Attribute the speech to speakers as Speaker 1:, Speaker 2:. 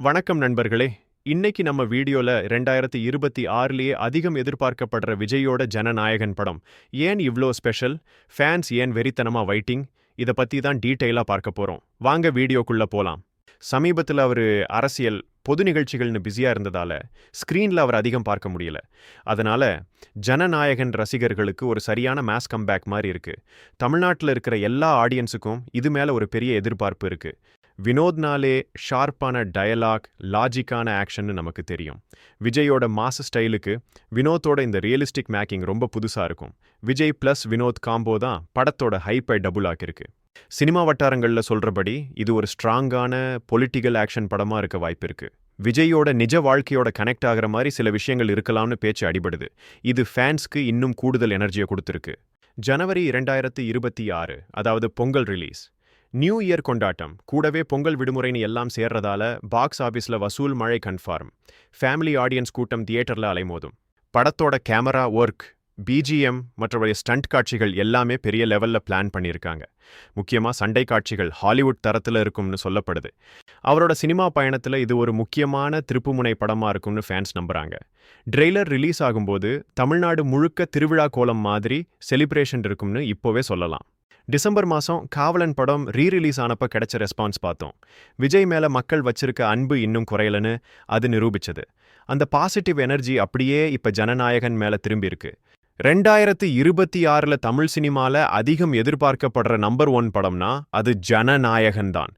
Speaker 1: வணக்கம் நண்பர்களே. இன்னைக்கு நம்ம வீடியோல ரெண்டாயிரத்தி இருபத்தி ஆறுலயே அதிகம் எதிர்பார்க்கப்படுற விஜயோட ஜனநாயகன் படம். ஏன் இவ்ளோ ஸ்பெஷல்? ஃபேன்ஸ் ஏன் வெறித்தனமா வைட்டிங்? இத பத்தி தான் டீட்டெயிலாக பார்க்க போறோம். வாங்க வீடியோக்குள்ள போலாம். சமீபத்தில் அவர் அரசியல் பொது நிகழ்ச்சிகள்னு பிஸியாக இருந்ததால ஸ்க்ரீன்ல அவர் அதிகம் பார்க்க முடியல. அதனால ஜனநாயகன் ரசிகர்களுக்கு ஒரு சரியான மேஸ் கம்பேக் மாதிரி இருக்கு. தமிழ்நாட்டில் இருக்கிற எல்லா ஆடியன்ஸுக்கும் இது மேல ஒரு பெரிய எதிர்பார்ப்பு இருக்கு. வினோத்னாலே ஷார்ப்பான டயலாக் லாஜிக்கான ஆக்ஷன்னு நமக்கு தெரியும். விஜயோட மாச ஸ்டைலுக்கு வினோத்தோட இந்த ரியலிஸ்டிக் மேக்கிங் ரொம்ப புதுசா இருக்கும். விஜய் பிளஸ் வினோத் காம்போ தான் படத்தோட ஹைப்பை டபுள் ஆக்கியிருக்கு. சினிமா வட்டாரங்களில் சொல்றபடி இது ஒரு ஸ்ட்ராங்கான பொலிட்டிக்கல் ஆக்ஷன் படமா இருக்க வாய்ப்பு இருக்குது விஜயோட நிஜ வாழ்க்கையோட கனெக்ட் ஆகிற மாதிரி சில விஷயங்கள் இருக்கலாம்னு பேச்சு அடிபடுது. இது ஃபேன்ஸ்க்கு இன்னும் கூடுதல் எனர்ஜியை கொடுத்துருக்கு. ஜனவரி இரண்டாயிரத்தி இருபத்தி ஆறு அதாவது பொங்கல் ரிலீஸ் நியூ இயர் கொண்டாட்டம் கூடவே பொங்கல் விடுமுறைன்னு எல்லாம் சேர்றதால பாக்ஸ் ஆபீஸ்ல வசூல் மழை கன்ஃபார்ம். ஃபேமிலி ஆடியன்ஸ் கூட்டம் தியேட்டர்ல அலைமோதும். படத்தோட கேமரா ஒர்க் பிஜிஎம் மற்றபடி ஸ்டண்ட் காட்சிகள் எல்லாமே பெரிய லெவல்ல பிளான் பண்ணியிருக்காங்க முக்கியமா சண்டை காட்சிகள் ஹாலிவுட் தரத்துல இருக்கும்னு சொல்லப்படுது. அவரோட சினிமா பயணத்துல இது ஒரு முக்கியமான திருப்புமுனை படமா இருக்கும்னு ஃபேன்ஸ் நம்புகிறாங்க ட்ரெய்லர் ரிலீஸ் ஆகும்போது தமிழ்நாடு முழுக்க திருவிழா கோலம் மாதிரி செலிப்ரேஷன் இருக்கும்னு இப்போவே சொல்லலாம். டிசம்பர் மாதம் காவலன் படம் ரீ ரிலீஸ் ஆனப்ப கிடைச்ச ரெஸ்பான்ஸ் பார்த்தோம். விஜய் மேல மக்கள் வச்சிருக்க அன்பு இன்னும் குறையலன்னு அது நிரூபிச்சது. அந்த பாசிட்டிவ் எனர்ஜி அப்படியே இப்ப ஜனநாயகன் மேல திரும்பி இருக்கு. ரெண்டாயிரத்து இருபத்தி ஆறுல தமிழ் சினிமால அதிகம் எதிர்பார்க்கப்படுற நம்பர் ஒன் படம்னா அது ஜனநாயகன் தான்